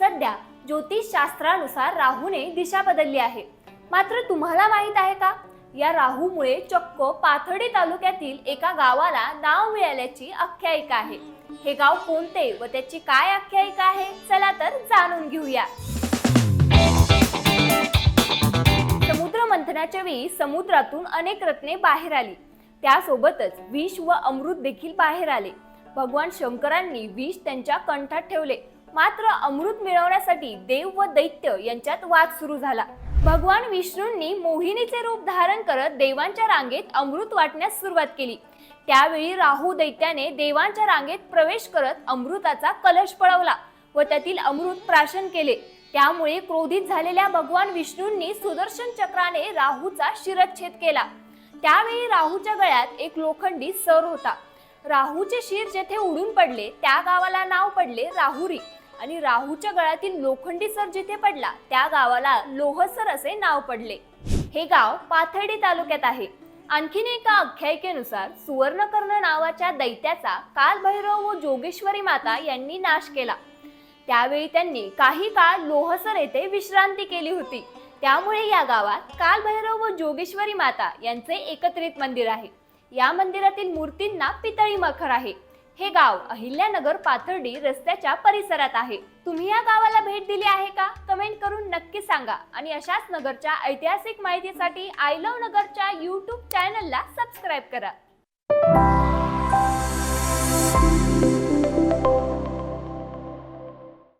सध्या ज्योतिषशास्त्रानुसार राहूने दिशा बदलली आहे. मात्र तुम्हाला माहीत आहे का? या राहूमुळे चक्क पाथर्डी तालुक्यातील एका गावाला नाव मिळाल्याची आख्यायिका आहे. हे गाव कोणते व त्याची काय आख्यायिका आहे? चला तर जाणून घेऊया. समुद्र मंथनाच्या वेळी समुद्रातून अनेक रत्ने बाहेर आली. त्यासोबतच विष व अमृत देखील बाहेर आले. भगवान शंकरांनी विष त्यांच्या कंठात ठेवले. मात्र अमृत मिळवण्यासाठी देव व दैत्य यांच्यात वाद सुरू झाला. भगवान विष्णूंनी मोहिनीचे रूप धारण करत देवांच्या रांगेत अमृत वाटण्यास सुरुवात केली. त्यावेळी राहू दैत्याने देवांच्या रांगेत प्रवेश करत अमृताचा कलश पळवला व त्यातील अमृत प्राशन केले. त्यामुळे क्रोधित झालेल्या भगवान विष्णूंनी सुदर्शन चक्राने राहूचा शिरच्छेद केला. त्यावेळी राहूच्या गळ्यात एक लोखंडी सर होता. राहूचे शिर जेथे उडून पडले त्या गावाला नाव पडले राहुरी. आणि राहूच्या गळ्यातील लोखंडी सर जिथे पडला त्या गावाला लोहसर असे नाव पडले. हे गाव पाथर्डी तालुक्यात आहे. आणखीन एका आख्यायिकेनुसार सुवर्णकर्ण नावाच्या दैत्याचा कालभैरव व जोगेश्वरी माता यांनी नाश केला. त्यावेळी त्यांनी काही काळ लोहसर येथे विश्रांती केली होती. त्यामुळे या गावात कालभैरव व जोगेश्वरी माता यांचे एकत्रित मंदिर आहे. या मंदिरातील मूर्तींना पितळी मखर आहे. हे गाव अहिल्यानगर पाथर्डी रस्त्याच्या परिसरात आहे. तुम्ही या गावाला भेट दिली आहे का? कमेंट करून नक्की सांगा आणि अशाच नगरच्या ऐतिहासिक माहितीसाठी आय लव्ह नगरच्या यूट्यूब चॅनलला सबस्क्राईब करा.